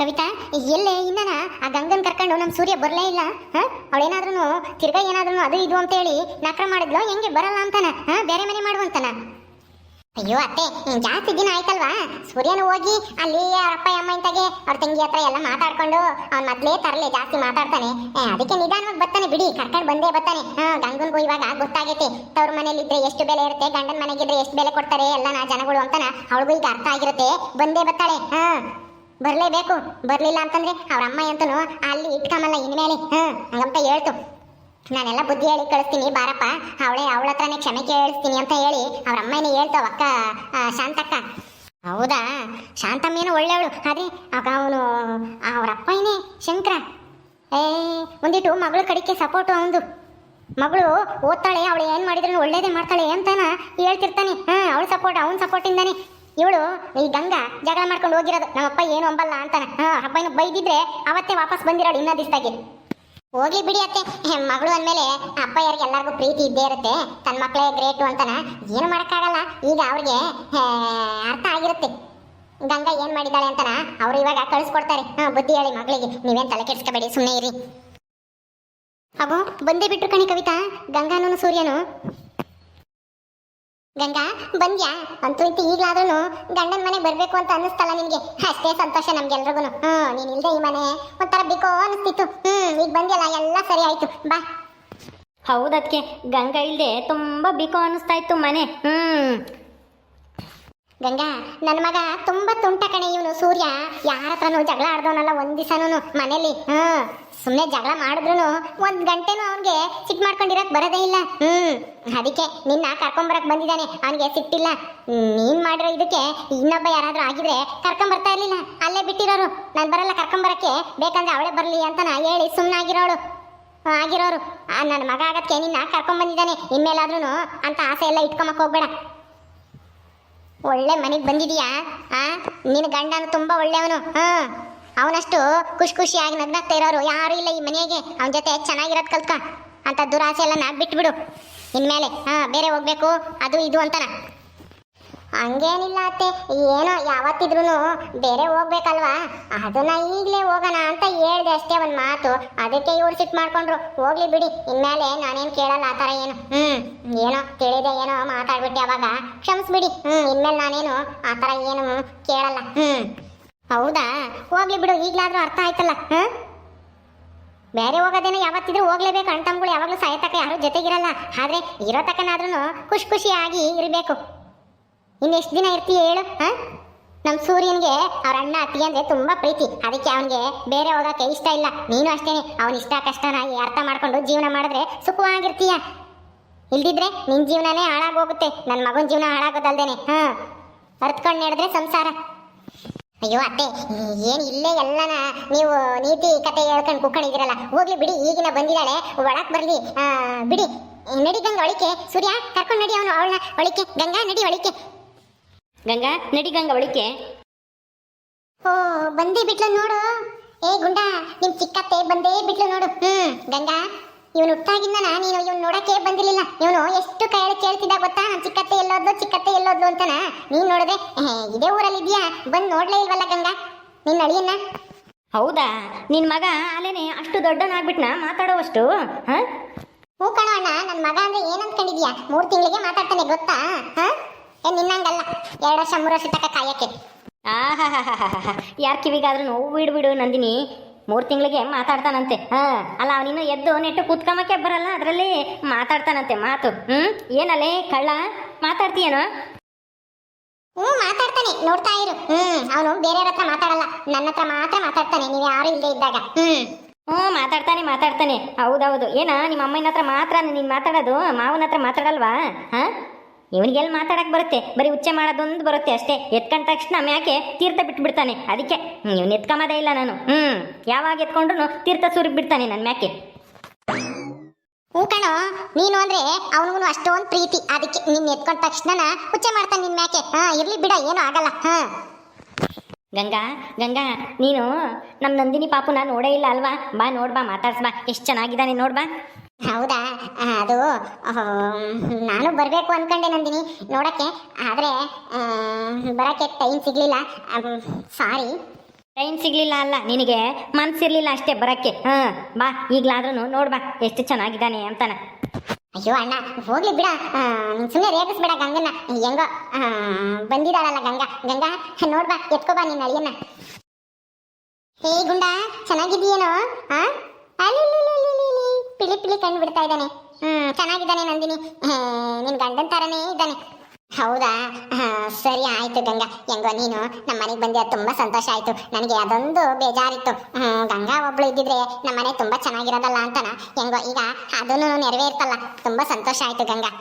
ಕವಿತಾ ಎಲ್ಲೇ ಇನ್ನನ? ಆ ಗಂಗನ್ ಕರ್ಕೊಂಡು ನಮ್ಮ ಸೂರ್ಯ ಬರಲೇ ಇಲ್ಲ, ಹಾ? ಅವಳೇನಾದ್ರೂ ತಿರ್ಗಾ ಏನಾದ್ರೂ ಅದು ಇದು ಅಂತೇಳಿ ನಕ್ರ ಮಾಡಿದ್ಲು, ಹೆಂಗೆ ಬರಲ್ಲ ಅಂತಾನ ಬೇರೆ ಮನೆ ಮಾಡುವಂತಾನ ಅಯ್ಯೋ ಅತ್ತೆ ಜಾಸ್ತಿ ದಿನ ಆಯ್ತಲ್ವಾ? ಸೂರ್ಯನು ಹೋಗಿ ಅಲ್ಲಿ ಅಪ್ಪ, ಅಮ್ಮ ಇಂತಾಗೆ ಅವ್ರ ತಂಗಿ ಹತ್ರ ಎಲ್ಲ ಮಾತಾಡ್ಕೊಂಡು ಅವ್ನ್ ಮೊದ್ಲೇ ತರಲೆ, ಜಾಸ್ತಿ ಮಾತಾಡ್ತಾನೆ. ಅದಕ್ಕೆ ನಿಧಾನವಾಗಿ ಬರ್ತಾನೆ ಬಿಡಿ, ಕರ್ಕೊಂಡು ಬಂದೇ ಬರ್ತಾನೆ. ಹಾ, ಗಂಗನ್ಗೂ ಇವಾಗ ಗೊತ್ತಾಗೈತೆ, ತವ್ರ ಮನೇಲಿ ಇದ್ರೆ ಎಷ್ಟು ಬೆಲೆ ಇರುತ್ತೆ, ಗಂಡನ ಮನೆಗಿದ್ರೆ ಎಷ್ಟು ಬೆಲೆ ಕೊಡ್ತಾರೆ ಎಲ್ಲ ನಾ ಜನಗಳು ಅಂತಾನ, ಅವಳಿಗೂ ಈಗ ಅರ್ಥ ಆಗಿರುತ್ತೆ, ಬಂದೇ ಬರ್ತಾಳೆ, ಹಾ? ಬರ್ಲೇಬೇಕು. ಬರಲಿಲ್ಲ ಅಂತಂದ್ರೆ ಅವ್ರ ಅಮ್ಮ ಅಂತನು ಅಲ್ಲಿ ಇಟ್ಕೊಂಬಲ್ಲ ಇನ್ಮೇಲೆ. ಹ್ಞೂ ಹಂಗಂತ ಹೇಳ್ತು. ನಾನೆಲ್ಲ ಬುದ್ಧಿ ಹೇಳಿ ಕಳಿಸ್ತೀನಿ, ಬಾರಪ್ಪ. ಅವಳೇ ಅವಳ ಹತ್ರನೇ ಕ್ಷಮೆ ಕೇಳಿಸ್ತೀನಿ ಅಂತ ಹೇಳಿ ಅವ್ರ ಅಮ್ಮನೇ ಹೇಳ್ತಾವ ಅಕ್ಕ ಶಾಂತಕ್ಕ. ಹೌದಾ? ಶಾಂತಮ್ಮೇನು ಒಳ್ಳೆಯವಳು. ಅದೇ ಆಗ ಅವನು, ಅವ್ರ ಅಪ್ಪನೇ ಶಂಕರ. ಏ ಒಂದಿಟ್ಟು ಮಗಳ ಕಡಿಕೆ ಸಪೋರ್ಟು ಅವನು ಮಗಳು ಓದ್ತಾಳೆ, ಅವಳು ಏನು ಮಾಡಿದ್ರು ಒಳ್ಳೇದೇ ಮಾಡ್ತಾಳೆ ಅಂತಾನ ಹೇಳ್ತಿರ್ತಾನೆ. ಹಾಂ, ಅವಳು ಸಪೋರ್ಟ್, ಅವನ ಸಪೋರ್ಟಿಂದಾನೆ. ಇವಳು ಈ ಗಂಗಾ, ಜಗಳ ಮಾಡ್ಕೊಂಡು ಹೋಗಿರೋದು ನಮ್ಮಪ್ಪ ಏನು ಅಂಬಲ್ಲ ಅಂತಾನೆ. ಹಾಂ ಹಬ್ಬನ ಬೈದಿದ್ರೆ ಅವತ್ತೇ ವಾಪಸ್ ಬಂದಿರೋಳು ಇನ್ನೂ ದಿವಸದಾಗಿ ಹೋಗ್ಲಿ ಬಿಡಿ ಅತ್ತೆ. ಮಗಳು ಅಂದ್ಮೇಲೆ ಅಪ್ಪ ಯಾರಿಗೆ ಎಲ್ಲರಿಗೂ ಪ್ರೀತಿ ಇದ್ದೇ ಇರುತ್ತೆ. ತನ್ನ ಮಕ್ಕಳೇ ಗ್ರೇಟು ಅಂತಾನ. ಏನು ಮಾಡೋಕ್ಕಾಗಲ್ಲ. ಈಗ ಅವ್ರಿಗೆ ಅರ್ಥ ಆಗಿರುತ್ತೆ. ಗಂಗಾ ಏನು ಮಾಡಿದ್ದಾಳೆ ಅಂತಾನ ಅವ್ರು ಇವಾಗ ಕಳಿಸ್ಕೊಡ್ತಾರೆ. ಹಾಂ, ಬುದ್ಧಿ ಹೇಳಿ ಮಗಳಿಗೆ. ನೀವೇನು ತಲೆ ಕೆಡಿಸ್ಕೋಬೇಡಿ ಸುಮ್ಮನೆ ಇರಿ. ಅವು ಬಂದೇ ಬಿಟ್ರು ಕಣಿ ಕವಿತಾ. ಗಂಗಾನೂ ಸೂರ್ಯನು. ಗಂಗಾ, ಬಂದ್ಯಾ? ಅಂತೂ ಇಂತ ಈಗಲಾದ್ರೂ ಗಂಡನ ಮನೆಗೆ ಬರಬೇಕು ಅಂತ ಅನ್ನಿಸ್ತಲ್ಲ ನಿನಗೆ. ಅಷ್ಟೇ ಸಂತೋಷ ನಮ್ಗೆಲ್ರಿಗೂ ಹ್ಞೂ ನೀನ್ ಇಲ್ಲದೆ ಈ ಮನೆ. ಒಂಥರ ಬಿಕೋ ಅನಿಸ್ತಿತ್ತು ಹ್ಮ್, ಈಗ ಬಂದ್ಯಲ್ಲ, ಎಲ್ಲ ಸರಿ ಆಯ್ತು. ಬಾ. ಹೌದಕ್ಕೆ ಗಂಗಾ ಇಲ್ಲದೆ ತುಂಬಾ ಬಿಕೋ ಅನಿಸ್ತಾ ಇತ್ತು ಮನೆ. ಹ್ಮ್. ಗಂಗಾ ನನ್ನ ಮಗ ತುಂಬಾ ತುಂಟ ಕಣೆ ಇವನು, ಸೂರ್ಯ. ಯಾರ ಜಗಳ ಆಡ್ದವನಲ್ಲ ಒಂದ್ ದಿವಸನೂ ಮನೇಲಿ. ಹ್ಮ್. ಸುಮ್ಮನೆ ಜಗಳ ಮಾಡಿದ್ರು ಒಂದ್ ಗಂಟೆನೂ ಅವನ್ಗೆ ಸಿಟ್ ಮಾಡ್ಕೊಂಡಿರಕ್ ಬರೋದೇ ಇಲ್ಲ. ಹ್ಮ್. ಅದಕ್ಕೆ ನಿನ್ನ ಕರ್ಕೊಂಬರಕ್ ಬಂದಿದ್ದಾನೆ, ಅವನಿಗೆ ಸಿಟ್ಟಿಲ್ಲ. ನೀನ್ ಮಾಡಿರೋ ಇದಕ್ಕೆ ಇನ್ನೊಬ್ಬ ಯಾರಾದ್ರೂ ಆಗಿದ್ರೆ ಕರ್ಕೊಂಬರ್ತಾ ಇರ್ಲಿಲ್ಲ. ಅಲ್ಲೇ ಬಿಟ್ಟಿರೋರು. ನಾನು ಬರಲ್ಲ, ಕರ್ಕೊಂಬರಕ್ಕೆ. ಬೇಕಂದ್ರೆ ಅವಳೇ ಬರ್ಲಿ ಅಂತ ನಾ ಹೇಳಿ ಸುಮ್ಮನಾಗಿರೋಳು ಆಗಿರೋರು. ನನ್ನ ಮಗ ಆಗಕ್ಕೆ ನಿನ್ನ ಕರ್ಕೊಂಬಂದಿದ್ದಾನೆ. ಇನ್ಮೇಲಾದ್ರೂ ಅಂತ ಆಸೆ ಎಲ್ಲ ಇಟ್ಕೊಂಬಕ್ ಹೋಗ್ಬೇಡ. ಒಳ್ಳೆ ಮನೆಗೆ ಬಂದಿದೀಯಾ? ಆ? ನಿನ್ನ ಗಂಡನು ತುಂಬಾ ಒಳ್ಳೆಯವನು. ಹಾ. ಅವನಷ್ಟು ಖುಷಿ ಖುಷಿಯಾಗಿ ನಗ್ನಾಗ್ತಾ ಇರೋರು ಯಾರು ಇಲ್ಲ ಈ ಮನೆಗೆ. ಅವನ ಜೊತೆ ಚೆನ್ನಾಗಿರೋದ್ ಕಲ್ತ್ಕ. ಅಂತ ದುರಾಸೆ ಎಲ್ಲ ನಾಕ್ ಬಿಟ್ಬಿಡು ಇನ್ಮೇಲೆ, ಹಾ, ಬೇರೆ ಹೋಗ್ಬೇಕು. ಅದು ಇದು ಅಂತಾನ. ಹಂಗೇನಿಲ್ಲ ಅತ್ತೆ. ಏನೋ ಯಾವತ್ತಿದ್ರು ಬೇರೆ ಹೋಗ್ಬೇಕಲ್ವಾ? ಅದನ್ನ ಈಗಲೇ ಹೋಗೋಣ ಅಂತ ಹೇಳ್ದೆ ಅಷ್ಟೇ ಒಂದು ಮಾತು. ಅದಕ್ಕೆ ಇವ್ರು ಸಿಟ್ ಮಾಡ್ಕೊಂಡ್ರು. ಹೋಗ್ಲಿ ಬಿಡಿ. ಇನ್ಮೇಲೆ ನಾನೇನು ಕೇಳಲ್ಲ ಆ ಥರ ಏನು. ಹ್ಮ್. ಏನೋ ತಿಳಿದೆ ಏನೋ ಮಾತಾಡ್ಬಿಟ್ಟೆ ಅವಾಗ. ಕ್ಷಮಿಸ್ಬಿಡಿ. ಹ್ಮ್, ಇನ್ಮೇಲೆ ನಾನೇನು ಆ ಥರ ಏನು ಕೇಳಲ್ಲ. ಹ್ಮ್. ಹೌದಾ? ಹೋಗ್ಲಿ ಬಿಡು. ಈಗಲಾದರೂ ಅರ್ಥ ಆಯ್ತಲ್ಲ. ಹ್ಞೂ ಬೇರೆ ಹೋಗೋದೇನೋ ಯಾವತ್ತಿದ್ರು ಹೋಗ್ಲೇಬೇಕು ಅಣ್ಣ ತಮ್ಗಳು ಯಾವಾಗಲೂ ಸಾಯತಕ್ಕ ಯಾರು ಜೊತೆಗಿರಲ್ಲ. ಆದ್ರೆ ಇರೋ ತಕ್ಕನಾದ್ರೂ ಖುಷಿ ಖುಷಿಯಾಗಿ ಇರಬೇಕು. ಇನ್ನೆಷ್ಟು ದಿನ ಇರ್ತೀಯ ಹೇಳು, ಹಾ? ನಮ್ಮ ಸೂರ್ಯನಿಗೆ ಅವ್ರ ಅಣ್ಣ ಅತ್ತಿಗೆ ಅಂದ್ರೆ ತುಂಬಾ ಪ್ರೀತಿ. ಅದಕ್ಕೆ ಅವನಿಗೆ ಬೇರೆ ಹೋಗಕ್ಕೆ ಇಷ್ಟ ಇಲ್ಲ. ನೀನು ಅಷ್ಟೇನೆ. ಅವನ ಇಷ್ಟ ಕಷ್ಟನ ಅರ್ಥ ಮಾಡ್ಕೊಂಡು ಜೀವನ ಮಾಡಿದ್ರೆ ಸುಖವಾಗಿರ್ತೀಯ. ಇಲ್ದಿದ್ರೆ ನಿನ್ನ ಜೀವನನೇ ಹಾಳಾಗೋಗುತ್ತೆ. ನನ್ನ ಮಗನ ಜೀವನ ಹಾಳಾಗೋದಲ್ದೇನೆ. ಹಾ. ಅರ್ತ್ಕೊಂಡು ನಡೆದ್ರೆ ಸಂಸಾರ. ಅಯ್ಯೋ ಅತ್ತೆ, ಏನು ಇಲ್ಲೇ ಎಲ್ಲನ ನೀವು ನೀತಿ ಕತೆ ಹೇಳ್ಕೊಂಡು ಕುಕ್ಕೊಂಡಿದ್ದೀರಲ್ಲ ಹೋಗ್ಲಿ ಬಿಡಿ, ಈಗಿನ ಬಂದಿದ್ದಾಳೆ. ಒಳಕ್ಕೆ ಬರಲಿ. ಬಿಡಿ. ನಡಿ ಗಂಗ ಒಳಿಕೆ ಸೂರ್ಯ, ಕರ್ಕೊಂಡು ನಡಿ ಅವನು, ಅವಳನ್ನ ಒಳಿಕೆ ಗಂಗಾ, ನಡಿ ಒಳಿಕೆ ಗಂಗಾ ನಡಿ ಗಂಗಾ ಒಳಿಕೆ ಓ ಬಂದೇ ಬಿಟ್ಲು ನೋಡು. ಏ ಗುಂಡ ನಿಮ್ ಚಿಕ್ಕತ್ತೆ ಬಂದೇ ಬಿಟ್ಲು ನೋಡು. ಹ್ಮ್ ಗಂಗಾ ಇವನು ಹುಟ್ಟಾಗಿಂದನ ನೀನು ಇವ್ನು ನೋಡಕ್ಕೆ ಬಂದಿರ್ಲಿಲ್ಲ. ಇವನು ಎಷ್ಟು ಕೈಯಲ್ಲಿ ಕೇಳ್ತಿದ್ದ ಗೊತ್ತಾ? ನಮ್ ಚಿಕ್ಕತ್ತೆ ಎಲ್ಲೋದ್ಲು ಚಿಕ್ಕತ್ತೆ ಎಲ್ಲೋದ್ಲು ಅಂತಾನ. ನೀನ್ ನೋಡಿದೆ ಇದೇ ಊರಲ್ಲಿ ಇದೆಯಾ ಬಂದು ನೋಡ್ಲೇ ಇಲ್ವಲ್ಲ ಗಂಗಾ? ನಿನ್ನ ಅಳಿಯನ್ನ? ಹೌದಾ? ನಿನ್ನ ಮಗ ಅಲ್ಲೇನೆ ಅಷ್ಟು ದೊಡ್ಡನಾಗ್ಬಿಟ್ನ? ಮಾತಾಡೋವಷ್ಟು ಹಾ? ಹೂ ಕಣ ಅಣ್ಣ ನನ್ನ ಮಗ ಅಂದ್ರೆ ಏನಂತ ಅನ್ಕೊಂಡಿದ್ಯಾ ಮೂರ್ ತಿಂಗಳಿಗೆ ಮಾತಾಡ್ತಾನೆ ಗೊತ್ತಾ? ಹಾ? ಏ ನಿನ್ನಂಗಲ್ಲ. ಎರಡು ವರ್ಷ ಮೂರು ವರ್ಷ ತನಕ ಕಾಯಕ್ಕೆ. ಆಹಾ ಯಾರ ಕಿವಿಗಾದ್ರೂ ನೋವು ಬಿಡು ಬಿಡು ನಂದಿನಿ. ಮೂರು ತಿಂಗಳಿಗೆ ಮಾತಾಡ್ತಾನಂತೆ. ಹಾ ಅಲ್ಲ ಅವನಿನ್ನು ಎದ್ದು ನೆಟ್ಟು ಕೂತ್ಕೊಂಬಕ್ಕೆ ಬರಲ್ಲ ಅದರಲ್ಲಿ. ಮಾತಾಡ್ತಾನಂತೆ ಮಾತು. ಹ್ಮ್? ಏನಲ್ಲೇ ಕಳ್ಳ? ಮಾತಾಡ್ತೀಯೇನೋ? ಹ್ಞೂ ಮಾತಾಡ್ತಾನೆ. ನೋಡ್ತಾ ಇರು. ಹ್ಮ್ ಅವನು ಬೇರೆಯವ್ರ ಹತ್ರ ಮಾತಾಡಲ್ಲ. ನನ್ನ ಹತ್ರ ಮಾತ್ರ ಮಾತಾಡ್ತಾನೆ. ನೀವು ಯಾರು ಇಲ್ಲದೆ ಇದ್ದಾಗ. ಹ್ಮ್. ಹ್ಞೂ ಮಾತಾಡ್ತಾನೆ ಮಾತಾಡ್ತಾನೆ. ಹೌದೌದು. ಏನಾ ನಿಮ್ಮ ಅಮ್ಮನ ಹತ್ರ ಮಾತ್ರ ನೀನು ಮಾತಾಡೋದು? ಮಾವನ ಹತ್ರ ಮಾತಾಡಲ್ವಾ? ಹಾ? ಇವನಿಗೆಲ್ಲಿ ಮಾತಾಡಕ್ ಬರುತ್ತೆ ಬರೀ ಉಚ್ಚೆ ಮಾಡೋದೊಂದು ಬರುತ್ತೆ ಅಷ್ಟೇ. ಎತ್ಕೊಂಡ ತಕ್ಷಣ ಮ್ಯಾಕೆ ತೀರ್ಥ ಬಿಟ್ಬಿಡ್ತಾನೆ. ಅದಕ್ಕೆ ಇವ್ನು ಎತ್ಕೊಂಬೋದೇ ಇಲ್ಲ ನಾನು. ಹ್ಮ್ ಯಾವಾಗ ಎತ್ಕೊಂಡ್ರು ತೀರ್ಥ ಸುರಿಗ್ ಬಿಡ್ತಾನೆ ನನ್ನ ಮ್ಯಾಕೆ. ಹ್ಞೂ ಕಣೋ ನೀನು ಅಂದ್ರೆ ಅವನಿಗೂ ಅಷ್ಟೊಂದು ಪ್ರೀತಿ. ಅದಕ್ಕೆ ನಿನ್ನ ಎತ್ಕೊಂಡ ತಕ್ಷಣ ಉಚ್ಚೆ ಮಾಡ್ತಾನೆ ನಿನ್ ಮ್ಯಾಕೆ. ಹಾ ಇರ್ಲಿ ಬಿಡ ಏನೂ ಆಗಲ್ಲ. ಹ. ಗಂಗಾ ಗಂಗಾ ನೀನು ನಮ್ಮ ನಂದಿನಿ ಪಾಪು ನಾನು ನೋಡೇ ಇಲ್ಲ ಅಲ್ವಾ? ಬಾ ನೋಡ್ಬಾ ಮಾತಾಡ್ಸ್ಬಾ ಎಷ್ಟು ಚೆನ್ನಾಗಿದ್ದಾನೆ ನೋಡ್ಬಾ ಹೌದಾ? ಅದು ನಾನು ಬರಬೇಕು ಅನ್ಕೊಂಡೆ ನಂದಿನಿ ನೋಡಕ್ಕೆ. ಆದರೆ ಬರೋಕ್ಕೆ ಟೈಮ್ ಸಿಗಲಿಲ್ಲ. ಸಾರಿ ಟೈಮ್ ಸಿಗ್ಲಿಲ್ಲ ಅಲ್ಲ ನಿನಗೆ ಮನ್ಸಿರ್ಲಿಲ್ಲ ಅಷ್ಟೇ ಬರಕ್ಕೆ. ಹಾ ಬಾ ಈಗ್ಲಾದ್ರೂ ನೋಡ್ಬಾ ಎಷ್ಟು ಚೆನ್ನಾಗಿದ್ದಾನೆ ಅಂತಾನೆ. ಅಯ್ಯೋ ಅಣ್ಣ ಹೋಗ್ಲಿ ಬಿಡ. ಸುಮ್ಮನೆ ರೇಗಿಸ್ಬೇಡ ಗಂಗನ್ನ. ಹೆಂಗೋ ಆ, ಬಂದಿದಾಳಲ್ಲ ಗಂಗಾ. ಗಂಗಾ ನೋಡ್ಬಾ ಎತ್ಕೋ ಬಾ ನಿನ್ನ ಅಳಿಯನ್ನ. ಹೇ ಗುಂಡ ಚೆನ್ನಾಗಿದ್ದೀಯೇನೋ? ಆ? ಅಲಿಲಿಲಿಲಿಲಿಲಿ. ಪಿಳಿ ಪಿಲಿ ಕಣ್ಣು ಬಿಡ್ತಾ ಇದ್ದಾನೆ. ಹ್ಮ್ ಚೆನ್ನಾಗಿದ್ದಾನೆ ನಂದಿನಿ. ನಿನ್ ಗಂಡನ್ ತರನೇ ಇದ್ದಾನೆ. ಹೌದಾ? ಸರಿ ಆಯ್ತು ಗಂಗಾ. ಹೆಂಗೋ ನೀನು ನಮ್ಮ ಮನೆಗೆ ಬಂದಿರೋ ತುಂಬಾ ಸಂತೋಷ ಆಯ್ತು. ನನಗೆ ಅದೊಂದು ಬೇಜಾರಿತ್ತು. ಹ್ಮ್, ಗಂಗಾ ಒಬ್ಳು ಇದ್ದಿದ್ರೆ ನಮ್ಮ ಮನೆ ತುಂಬಾ ಚೆನ್ನಾಗಿರೋದಲ್ಲ ಅಂತನ. ಹೆಂಗೋ ಈಗ ಅದನ್ನು ನೆರವೇರ್ತಲ್ಲ ತುಂಬಾ ಸಂತೋಷ ಆಯ್ತು ಗಂಗಾ.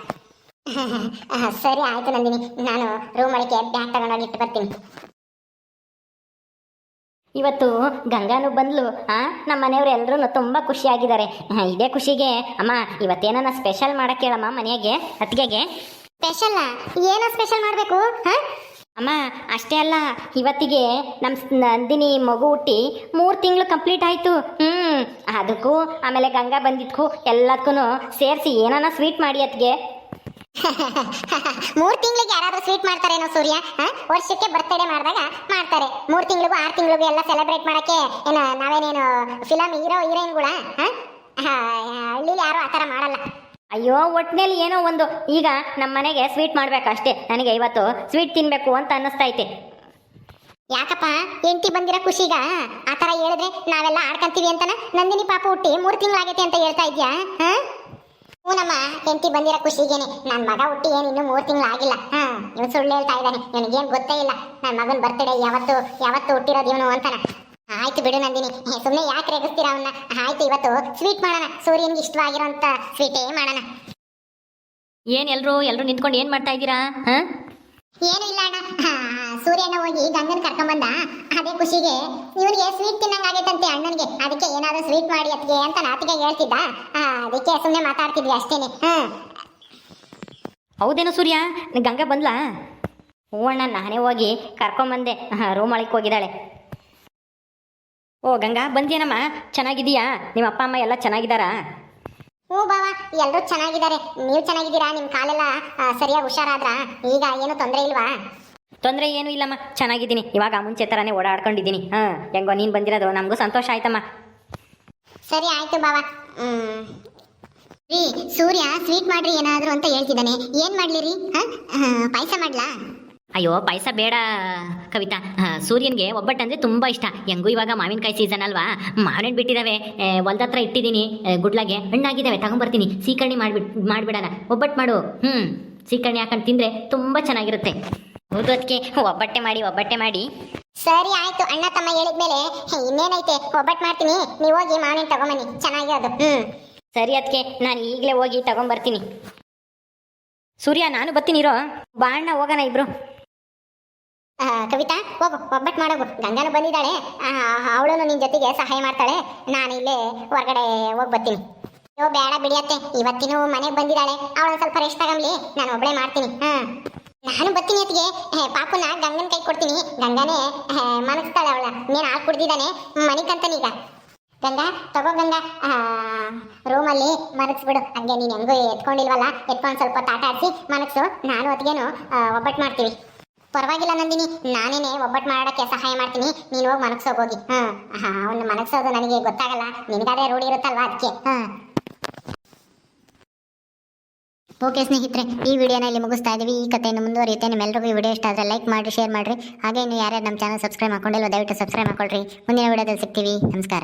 ಸರಿ ಆಯ್ತು ನಂದಿನಿ. ನಾನು ರೂಮ್ ಒಳಗೆ ಬ್ಯಾಗ್ ತಗೊಂಡೋಗಿ ಇಟ್ಟು ಬರ್ತೀನಿ. ಇವತ್ತು ಗಂಗಾನು ಬಂದ್ಲು ಆ? ನಮ್ಮ ಮನೆಯವ್ರು ಎಲ್ಲರೂ ತುಂಬಾ ಖುಷಿಯಾಗಿದ್ದಾರೆ. ಇದೇ ಖುಷಿಗೆ ಅಮ್ಮ ಇವತ್ತೇನ ಸ್ಪೆಷಲ್ ಮಾಡಕ್ಕೆ ಹೇಳಮ್ಮ ಮನೆಗೆ ಅತ್ತಿಗೆಗೆ? ಸ್ಪೆಷಲ್ ಏನೋ ಸ್ಪೆಷಲ್ ಮಾಡಬೇಕು ಹಾ ಅಮ್ಮ ಅಷ್ಟೇ ಅಲ್ಲ ಇವತ್ತಿಗೆ ನಮ್ಮ ನಂದಿನಿ ಮಗು ಹುಟ್ಟಿ ಮೂರು ತಿಂಗಳು ಕಂಪ್ಲೀಟ್ ಆಯಿತು. ಹ್ಞೂ ಅದಕ್ಕೂ ಆಮೇಲೆ ಗಂಗಾ ಬಂದಿದ್ಕು ಎಲ್ಲದಕ್ಕೂ ಸೇರಿಸಿ ಏನಾನ ಸ್ವೀಟ್ ಮಾಡಿ ಅತ್ತಿಗೆ. ಮೂರ್ ತಿಂಗಳಿಗೆ ಯಾರಾದ್ರೂ ಸ್ವೀಟ್ ಮಾಡ್ತಾರೇನೋ ಸೂರ್ಯ? ವರ್ಷಕ್ಕೆ ಬರ್ತ್ಡೇ ಮಾಡಿದಾಗ ಮಾಡ್ತಾರೆ. ಮೂರ್ ತಿಂಗಳಿಗೂ ಆರ್ ತಿಂಗಳಿಗೂ ಎಲ್ಲ ಸೆಲೆಬ್ರೇಟ್ ಮಾಡಕ್ಕೆ ಏನು ನಾವೇನೇನು ಫಿಲಮ್ ಹೀರೋ ಹೀರೋಯಿನ್ಗಳ ಹಳ್ಳಿಲಿ ಯಾರು ಆ ಆತರ ಮಾಡಲ್ಲ. ಅಯ್ಯೋ ಒಟ್ಟಿನಲ್ಲಿ ಏನೋ ಒಂದು. ಈಗ ನಮ್ಮ ಮನೆಗೆ ಸ್ವೀಟ್ ಮಾಡ್ಬೇಕಷ್ಟೇ ನನಗೆ ಇವತ್ತು ಸ್ವೀಟ್ ತಿನ್ನಬೇಕು ಅಂತ ಅನ್ನಿಸ್ತೈತೆ. ಯಾಕಪ್ಪ? ಎಂಟಿ ಬಂದಿರೋ ಖುಷಿಗ? ಥರ ಹೇಳಿದ್ರೆ ನಾವೆಲ್ಲ ಆಡ್ಕಂತೀವಿ ಅಂತನ? ನಂದಿನಿ ಪಾಪ ಹುಟ್ಟಿ ಮೂರು ತಿಂಗಳಾಗೈತೆ ಅಂತ ಹೇಳ್ತಾ ಇದ್ಯಾ? ಹಾ? ಹ್ಞೂನಮ್ಮ ಹೆಂಡತಿ ಬಂದಿರೋ ಖುಷಿಗೇನೆ. ನನ್ನ ಮಗ ಹುಟ್ಟಿ ಏನು ಇನ್ನೂ ಮೂರು ತಿಂಗಳು ಆಗಿಲ್ಲ. ಹಾ ಇವನು ಸುಳ್ಳು ಹೇಳ್ತಾ ಇದ್ದಾನೆ ಇವನಿಗೇನು ಗೊತ್ತೇ ಇಲ್ಲ. ನನ್ನ ಮಗನ ಬರ್ತಡೇ ಯಾವತ್ತು ಯಾವತ್ತು ಹುಟ್ಟಿರೋದು ಇವನು ಅಂತಾನ. ಆಯ್ತು ಬಿಡು ನಂದಿನಿ. ಸುಮ್ಮನೆ ಯಾಕೆ ರೇಗಿಸ್ತೀರಾ ಅವನ್ನ ಆಯ್ತು ಇವತ್ತು ಸ್ವೀಟ್ ಮಾಡೋಣ. ಸೂರ್ಯನಿಗೆ ಇಷ್ಟವಾಗಿರೋಂಥ ಸ್ವೀಟೇ ಮಾಡೋಣ. ಏನ್ ಎಲ್ಲರೂ ಎಲ್ರು ನಿಂತ್ಕೊಂಡು ಏನ್ ಮಾಡ್ತಾ ಇದ್ದೀರಾ? ಹಾಂ? ಏನು ಇಲ್ಲ ಅಣ್ಣ. ಸೂರ್ಯನ ಹೋಗಿ ಗಂಗನ್ ಕರ್ಕೊಂಬಂದ. ಅದೇ ಖುಷಿಗೆ ಇವನಿಗೆ ಸ್ವೀಟ್ ತಿನ್ನಂಗಾಗೈತಂತೆ ಅಣ್ಣನಿಗೆ. ಅದಕ್ಕೆ ಏನಾದ್ರು ಸ್ವೀಟ್ ಮಾಡಿ ಅತ್ತಿಗೆ ಅಂತ ನಾತಿಗೆ ಹೇಳ್ತಿದ್ದ. ಅದಕ್ಕೆ ಸುಮ್ಮನೆ ಮಾತಾಡ್ತಿದ್ವಿ ಅಷ್ಟೇನೆ. ಹಾಂ. ಹೌದೇನು ಸೂರ್ಯ? ಗಂಗಾ ಬಂದ್ಲಾ? ಅಣ್ಣ ನಾನೇ ಹೋಗಿ ಕರ್ಕೊಂಬಂದೆ. ರೂಮ್ ಒಳಗೆ ಹೋಗಿದ್ದಾಳೆ. ಓ ಗಂಗಾ ಬಂದ್ಯೇನಮ್ಮ? ಚೆನ್ನಾಗಿದೀಯಾ ನಿಮ್ಮ ಅಪ್ಪ ಅಮ್ಮ ಎಲ್ಲ ಚೆನ್ನಾಗಿದ್ದಾರಾ? ಹ್ಞೂ ಬಾವ ಎಲ್ಲರೂ ಚೆನ್ನಾಗಿದ್ದಾರೆ. ನೀವು ಚೆನ್ನಾಗಿದ್ದೀರಾ? ನಿಮ್ಮ ಕಾಲೆಲ್ಲ ಸರಿಯಾಗಿ ಹುಷಾರಾದ್ರ? ಈಗ ಏನು ತೊಂದರೆ ಇಲ್ವಾ? ತೊಂದರೆ ಏನೂ ಇಲ್ಲಮ್ಮ ಚೆನ್ನಾಗಿದ್ದೀನಿ. ಇವಾಗ ಮುಂಚೆ ಥರನೇ ಓಡಾಡ್ಕೊಂಡಿದ್ದೀನಿ. ಹಾಂ ಹೆಂಗೋ ನೀನು ಬಂದಿರೋದು ನಮಗೂ ಸಂತೋಷ ಆಯ್ತಮ್ಮ. ಸರಿ ಆಯಿತು ಬಾವ. ರೀ ಸೂರ್ಯ ಸ್ವೀಟ್ ಮಾಡ್ರಿ ಏನಾದ್ರು ಅಂತ ಹೇಳ್ತಿದ್ದಾನೆ. ಏನ್ ಮಾಡ್ಲಿ ರೀ? ಪಾಯಸ ಮಾಡ್ಲಾ? ಅಯ್ಯೋ ಪಾಯಸ ಬೇಡ ಕವಿತಾ. ಸೂರ್ಯನ್ಗೆ ಒಬ್ಬಟ್ಟು ಅಂದ್ರೆ ತುಂಬ ಇಷ್ಟ. ಹೆಂಗೂ ಇವಾಗ ಮಾವಿನಕಾಯಿ ಸೀಸನ್ ಅಲ್ವಾ? ಮಾವಿನ ಬಿಟ್ಟಿದಾವೆ. ಹೊಲ್ದ ಹತ್ರ ಇಟ್ಟಿದ್ದೀನಿ. ಗುಡ್ಲಾಗೆ ಹಣ್ಣಾಗಿದ್ದಾವೆ ತಗೊಂಬರ್ತೀನಿ. ಸೀಕರ್ಣಿ ಮಾಡ್ಬಿಟ್ ಮಾಡ್ಬಿಡಲ್ಲ ಒಬ್ಬಟ್ಟು ಮಾಡು. ಹ್ಞೂ ಸೀಕರ್ಣಿ ಹಾಕೊಂಡು ತಿಂದ್ರೆ ತುಂಬಾ ಚೆನ್ನಾಗಿರುತ್ತೆ. ಹೌದು ಅದಕ್ಕೆ ಒಬ್ಬಟ್ಟೆ ಮಾಡಿ ಒಬ್ಬಟ್ಟೆ ಮಾಡಿ. ಸರಿ ಆಯ್ತು ಅಣ್ಣ ತಮ್ಮ ಹೇಳಿದ್ಮೇಲೆ. ಇನ್ನೇನೈತೆ? ಒಬ್ಬಟ್ಟು ಮಾಡ್ತೀನಿ. ನೀವು ಹೋಗಿ ಮಾವಿನ ತಗೊಂಬನ್ನಿ. ಚೆನ್ನಾಗಿರೋದು. ಹ್ಮ್. ಸರಿ ಅದಕ್ಕೆ ನಾನು ಈಗಲೇ ಹೋಗಿ ತಗೊಂಬರ್ತೀನಿ. ಸೂರ್ಯ ನಾನು ಬರ್ತೀನಿ ಇರೋ ಬಾಣ್ಣ ಹೋಗೋಣ ಇಬ್ರು. ಆ, ಕವಿತಾ ಹೋಗು ಒಬ್ಬಟ್ಟು ಮಾಡೋಗು. ಗಂಗಾನು ಬಂದಿದ್ದಾಳೆ. ಅವಳು ನಿನ್ನ ಜೊತೆಗೆ ಸಹಾಯ ಮಾಡ್ತಾಳೆ. ನಾನು ಇಲ್ಲೇ ಹೊರಗಡೆ ಹೋಗಿ ಬರ್ತೀನಿ. ಅಯ್ಯೋ ಬೇಡ ಬಿಡಿಯತ್ತೆ ಇವತ್ತಿನ ಮನೆಗೆ ಬಂದಿದ್ದಾಳೆ. ಅವಳು ಸ್ವಲ್ಪ ರೆಸ್ಟ್ ತಗೊಂಬ್ಲಿ ನಾನು ಒಬ್ಬಳೇ ಮಾಡ್ತೀನಿ. ಹಾಂ. ನಾನು ಬರ್ತೀನಿ ಅತ್ತಿಗೆ. ಪಾಪುನ ಗಂಗನ ಕೈ ಕೊಡ್ತೀನಿ. ಗಂಗಾನೇ ಹೇ, ಮನಗಿಸ್ತಾಳೆ ಅವಳ. ನೀನು ಹಾಲು ಕುಡ್ದಿದ್ದಾನೆ. ಮನಿಕಂತಾನೀಗ ಗಂಗಾ ತಗೋ ಗಂಗಾ ರೂಮಲ್ಲಿ ಮರಗಿಸ್ಬಿಡು. ಹಂಗೆ ನೀನು ಹೆಂಗೂ ಎತ್ಕೊಂಡಿಲ್ವಲ್ಲ? ಎತ್ಕೊಂಡು ಸ್ವಲ್ಪ ತಾಟ ಆಡಿಸಿ ನಾನು ಹೊತ್ತಿಗೇನು ಒಬ್ಬಟ್ಟು ಮಾಡ್ತೀವಿ. ಪರವಾಗಿಲ್ಲ ನಂದಿನಿ. ನಾನೇನೆ ಒಬ್ಬಟ್ಟು ಮಾಡೋಕ್ಕೆ ಸಹಾಯ ಮಾಡ್ತೀನಿ. ನೀನು ಹೋಗಿ ಮನಗ್ಸೋಗಿ ಹೋಗಿ. ಹಾಂ ಅವನು ಮನಗ್ಸೋದು ನನಗೆ ಗೊತ್ತಾಗಲ್ಲ. ನಿನಗಾದ್ರೆ ರೂಢಿ ಇರುತ್ತಲ್ವಾ ಅದಕ್ಕೆ ಹಾಂ. ಓಕೆ ಸ್ನೇಹಿತರೆ, ಈ ವಿಡಿಯೋನ ಇಲ್ಲಿ ಮುಗಿಸ್ತಾ ಇದ್ದೀವಿ ಈ ಕಥೆಯನ್ನು ಮುಂದುವರಿಯುತ್ತೆ. ನಿಮ್ಮೆಲ್ಲರಿಗೂ ಈ ವಿಡಿಯೋ ಇಷ್ಟ ಆದರೆ ಲೈಕ್ ಮಾಡಿ ಶೇರ್ ಮಾಡಿರಿ. ಹಾಗೆ ಇನ್ನು ಯಾರ್ಯಾರು ನಮ್ಮ ಚಾನಲ್ ಸಬ್ಸ್ಕ್ರೈಬ್ ಮಾಡ್ಕೊಂಡಿಲ್ಲ ದಯವಿಟ್ಟು ಸಬ್ಸ್ಕ್ರೈಬ್ ಮಾಡ್ಕೊಳ್ರಿ. ಮುಂದಿನ ವಿಡಿಯೋದಲ್ಲಿ ಸಿಗ್ತೀವಿ. ನಮಸ್ಕಾರ.